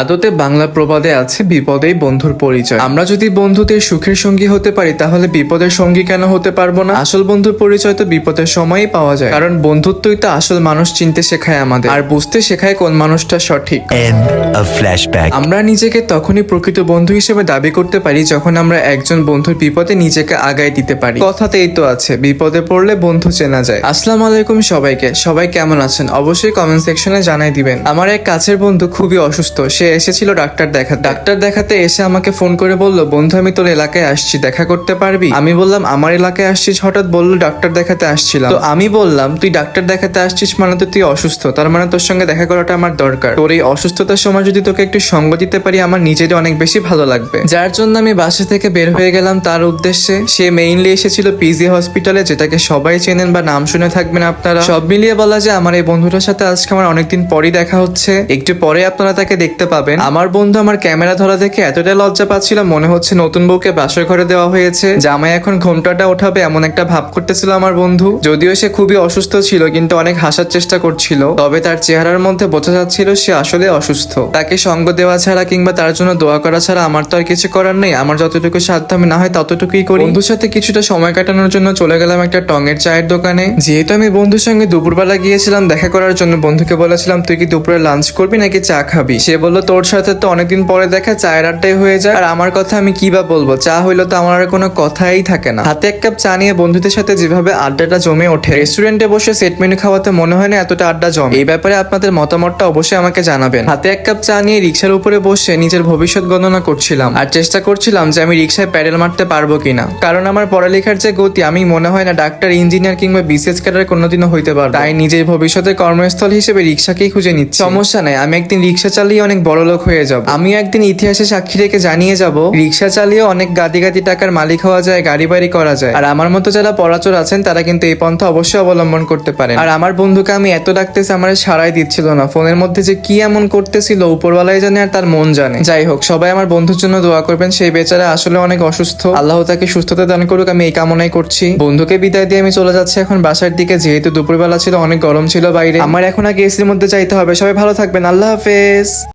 আদতে বাংলা প্রবাদে আছে বিপদেই বন্ধুর পরিচয়। আমরা যদি বন্ধুদের সুখের সঙ্গী হতে পারি তাহলে বিপদের সঙ্গী কেন হতে পারব না? আসল বন্ধুর পরিচয় তো বিপদের সময়ই পাওয়া যায়। কারণ বন্ধুত্বই তো আসল মানুষ চিনতে শেখায় আমাদের। আর বুঝতে শেখায় কোন মানুষটা সঠিক. আমরা নিজেকে তখনই প্রকৃত বন্ধু হিসেবে দাবি করতে পারি যখন আমরা একজন বন্ধুর বিপদে নিজেকে আগায় দিতে পারি। কথাতেই তো আছে বিপদে পড়লে বন্ধু চেনা যায়। আসসালামু আলাইকুম সবাইকে। সবাই কেমন আছেন? অবশ্যই কমেন্ট সেকশনে জানাই দিবেন। আমার এক কাছের বন্ধু খুবই অসুস্থ সে এসেছিল ডাক্তার দেখাতে। ডাক্তার দেখাতে এসে আমাকে ফোন করে বলল, বন্ধু, আমি তোর এলাকায় আসছি, দেখা করতে পারবি? আমি বললাম, আমার এলাকায় আসছিস? হঠাৎ বলল, ডাক্তার দেখাতে আসছিলাম। তো আমি বললাম, তুই ডাক্তার দেখাতে আসছিস মানে তো তুই অসুস্থ, তার মানে তোর সঙ্গে দেখা করাটা আমার দরকার। তোর এই অসুস্থতার সময় যদি তোকে একটু সঙ্গ দিতে পারি, আমার নিজেরই অনেক বেশি ভালো লাগবে। যার জন্য আমি বাসা থেকে বের হয়ে গেলাম তার উদ্দেশ্যে। সে মেইনলি এসেছিল পিজি হসপিটালে যেটাকে সবাই চেনেন বা নাম শুনে থাকবেন আপনারা। সব মিলিয়ে বলা যায়, আমার এই বন্ধুটার সাথে আজকে আমার অনেকদিন পরই দেখা হচ্ছে। একটু পরে আপনারা তাকে দেখতে পাবেন। আমার বন্ধু আমার ক্যামেরা ধরা দেখে এতটা লজ্জা পাচ্ছিল মনে হচ্ছে নতুন বউকে বাসর ঘরে দেওয়া হয়েছে। জামাই এখন ঘোমটাটা ওঠাবে এমন একটা ভাব করতেছিল আমার বন্ধু। যদিও সে খুবই অসুস্থ ছিল, কিন্তু অনেক হাসার চেষ্টা করছিল। তবে তার চেহারার মধ্যে বোঝা যাচ্ছিল সে আসলে অসুস্থ। তাকে সঙ্গ দেওয়া ছাড়া কিংবা তার জন্য দোয়া করা ছাড়া আমার তো আর কিছু করার নেই। আমার যতটুকু সাধ্য আমি না হয় ততটুকুই করি। বন্ধুর সাথে কিছুটা সময় কাটানোর জন্য চলে গেলাম একটা টঙের চায়ের দোকানে। যেহেতু আমি বন্ধুর সঙ্গে দুপুরবেলা গিয়েছিলাম, দেখা করার জন্য বন্ধুকে বলেছিলাম, তুই কি দুপুরে লাঞ্চ করবি নাকি চা খাবি? সে বলল, তোর সাথে তো অনেকদিন পরে দেখা, চায়ের আড্ডাই হয়ে যায় আর আমার কথা আমি কি বা বলব? চা হইল তো আমার আর কোনো কথাই থাকে না। হাতে এক কাপ চা নিয়ে বন্ধুদের সাথে যেভাবে আড্ডাটা জমে ওঠে, রেস্টুরেন্টে বসে সেট মেনু খাওয়াতে মনে হয় না এতটা আড্ডা জমে। এই ব্যাপারে আপনাদের মতামতটা অবশ্যই আমাকে জানাবেন। হাতে এক কাপ চা নিয়ে রিক্সার উপরে বসে নিজের ভবিষ্যৎ গণনা করছিলাম আর চেষ্টা করছিলাম যে আমি রিক্সায় প্যাডেল মারতে পারব কিনা। কারণ আমার পড়ালেখার যে গতি, আমি মনে হয় না ডাক্তার, ইঞ্জিনিয়ার কিংবা বিসিএস ক্যাডার কোনোদিনও হইতে পারব। তাই নিজের ভবিষ্যতের কর্মস্থল হিসেবে রিক্সাকেই খুঁজে নিচ্ছি। সমস্যা নাই, আমি একদিন রিক্সা চালিয়ে অনেক বড় লোক হয়ে যাব। আমি একদিন ইতিহাসে সাক্ষী রেখে জানিয়ে যাব, রিক্সা চালিয়ে অনেক গাদি গাদি টাকার মালিক হওয়া যায়, গাড়ি বাড়ি করা যায়। আর আমার মতো যারা পড়াচর আছেন, তারা কিন্তু এই পন্থা অবশ্যই অবলম্বন করতে পারেন। আর আমার বন্ধুকে আমি এত ডাকতেছি, আমার সারাই দিচ্ছিল না। ফোনের মধ্যে যে কি এমন করতেছিল, উপরওয়ালাই জানে আর তার মন জানে। যাই হোক, সবাই আমার বন্ধুর জন্য দোয়া করবেন। সেই বেচারা আসলে অনেক অসুস্থ। আল্লাহ তাকে সুস্থতা দান করুক, আমি এই কামনাই করছি। বন্ধুকে বিদায় দিয়ে আমি চলে যাচ্ছি এখন বাসার দিকে। যেহেতু দুপুরবেলা ছিল, অনেক গরম ছিল বাইরে। আমার এখন আগে এসির মধ্যে যাইতে হবে। সবাই ভালো থাকবেন। আল্লাহ হাফেজ।